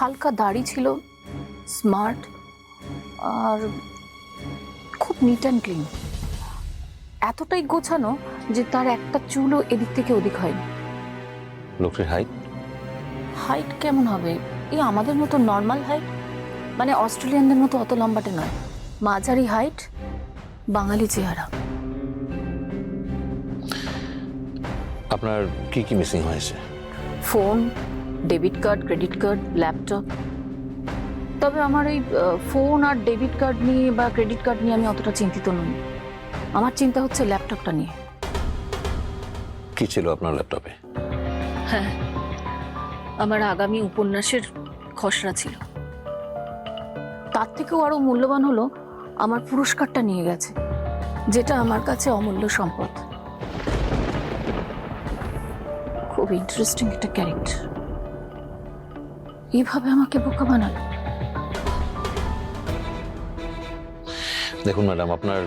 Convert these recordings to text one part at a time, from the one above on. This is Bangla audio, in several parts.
হালকা দাড়ি ছিল স্মার্ট আর খুব নিট অ্যান্ড ক্লিন এতটাই গোছানো যে তার একটা চুলও এদিক থেকে ওদিক হয়নি। লোকটির হাইট হাইট কেমন হবে? এই আমাদের মতো নর্মাল হাইট মানে অস্ট্রেলিয়ানদের মতো অত লম্বাটে নয়। মাঝারি হাইট বাঙালি চেহারা। আপনার কি কি মিসিং হয়েছে? Phone debit card credit card laptop তবে আমার এই ফোন আর ডেবিট কার্ড নিয়ে বা ক্রেডিট কার্ড নিয়ে আমি অতটা চিন্তিত নই। আমার চিন্তা হচ্ছে ল্যাপটপটা নিয়ে। কি ছিল আপনার ল্যাপটপে হ্যাঁ আমার আগামী উপন্যাসের খসড়া ছিল। তার থেকেও আরও মূল্যবান হলো আমার পুরস্কারটা নিয়ে গেছে যেটা আমার কাছে অমূল্য সম্পদ। খুব ইন্টারেস্টিং একটা ক্যারেক্টার এইভাবে আমাকে বোকা বানালো? দেখুন ম্যাডাম আপনার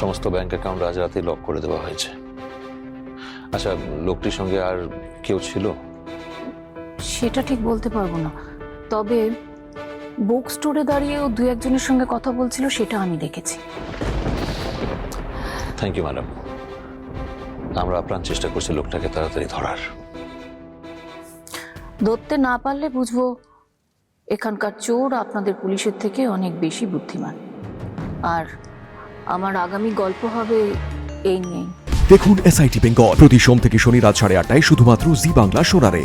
সমস্ত ব্যাংক অ্যাকাউন্ট আজ রাতেই লক করে দেওয়া হয়েছে। আচ্ছা লোকটির সঙ্গে আর কেউ ছিল? সেটা ঠিক বলতে পারব না। তবে বুক স্টোরে দাঁড়িয়েও দু একজনের সঙ্গে কথা বলছিল সেটা আমি দেখেছি। থ্যাংক ইউ ম্যাডাম আমরা আপ্রাণ চেষ্টা করছি লোকটাকে তাড়াতাড়ি ধরার। ধরতে না পারলে বুঝব এখানকার চোর আপনাদের পুলিশের থেকে অনেক বেশি বুদ্ধিমান। আর আমার আগামী গল্প হবে এই নিয়েই। দেখুন এসআইটি বেঙ্গল প্রতি সোম থেকে শনি রাত সাড়ে আটটায় শুধুমাত্র জি বাংলা সোনারে